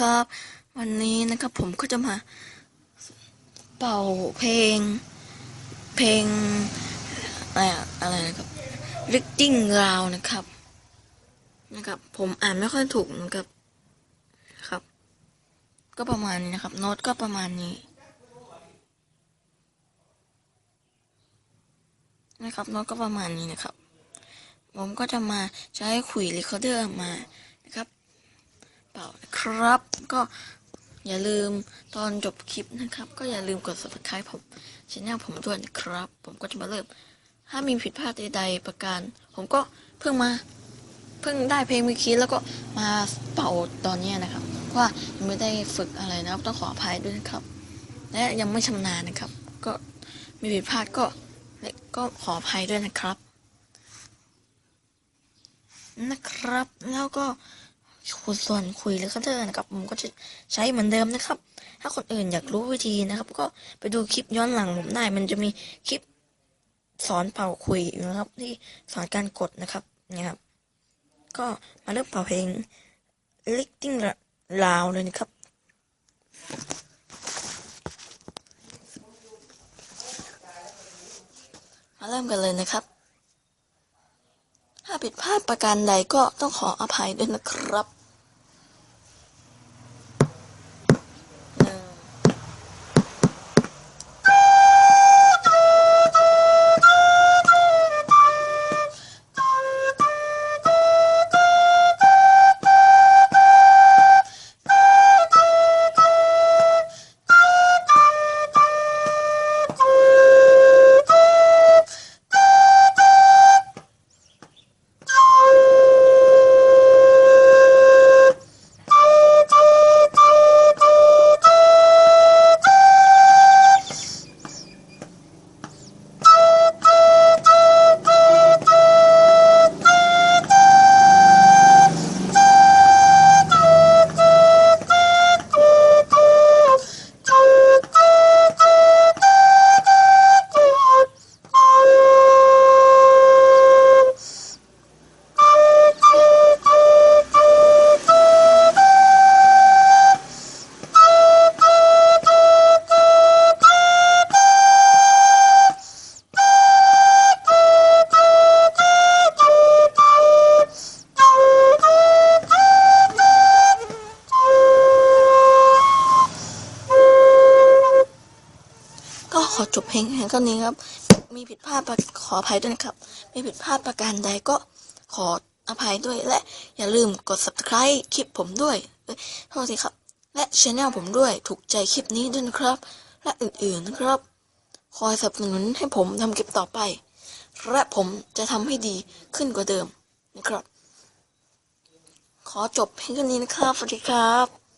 นะครับ วันนี้นะครับผมก็จะมาเป่าเพลง เพลงอะไรอะไรนะครับ Reading Round นะครับ นะครับ ผมอ่านไม่ค่อยถูกนะครับครับ ก็ประมาณนี้นะครับ โน้ตก็ประมาณนี้ นะครับโน้ตก็ประมาณนี้นะครับ ผมก็จะมาใช้ขุยรีคอร์เดอร์มานะครับ ล่านะครับ ก็อย่าลืมตอนจบคลิปนะครับ ก็อย่าลืมกด subscribe ผมช anel ผมด้วยนะครับ ผมก็จะมาเริ่ม ถ้ามีผิดพลาดใดๆประการ ผมก็เพิ่งมาเพิ่งได้เพลงเมื่อกี้แล้วก็มาเป่าตอนเนี้ยนะครับเพราะว่ายังไม่ได้ฝึกอะไรนะครับ ต้องขออภัยด้วยนะครับ และยังไม่ชำนาญนะครับ ก็มีผิดพลาดก็และก็ขออภัยด้วยนะครับ นะครับ แล้วก็ ส่วนคุยหรือคันเตอร์นะครับผมก็จะใช้เหมือนเดิมนะครับ ถ้าคนอื่นอยากรู้วิธีนะครับ ก็ไปดูคลิปย้อนหลังผมได้ มันจะมีคลิปสอนเป่าคุยอยู่นะครับ ที่สอนการกดนะครับเนี่ยครับ ก็มาเริ่มเป่าเพลง Licking Loud เลยนะครับมาเริ่มกันเลยนะครับ ถ้าผิดพลาดประการใดก็ต้องขออภัยด้วยนะครับ อจบเพลงแค่เท่านี้ครับ มีผิดพลาดขออภัยด้วยนะครับ มีผิดพลาดประการใดก็ขออภัยด้วยและอย่าลืมกด subscribe คลิปผมด้วยโทษทีครับ และช anel ผมด้วยถูกใจคลิปนี้ด้วยนะครับ และอื่นๆนะครับ คอยสนับสนุนให้ผมทำคลิปต่อไป และผมจะทำให้ดีขึ้นกว่าเดิมนะครับ ขอจบเพียงเท่นี้นะครับ สวัสดีครับ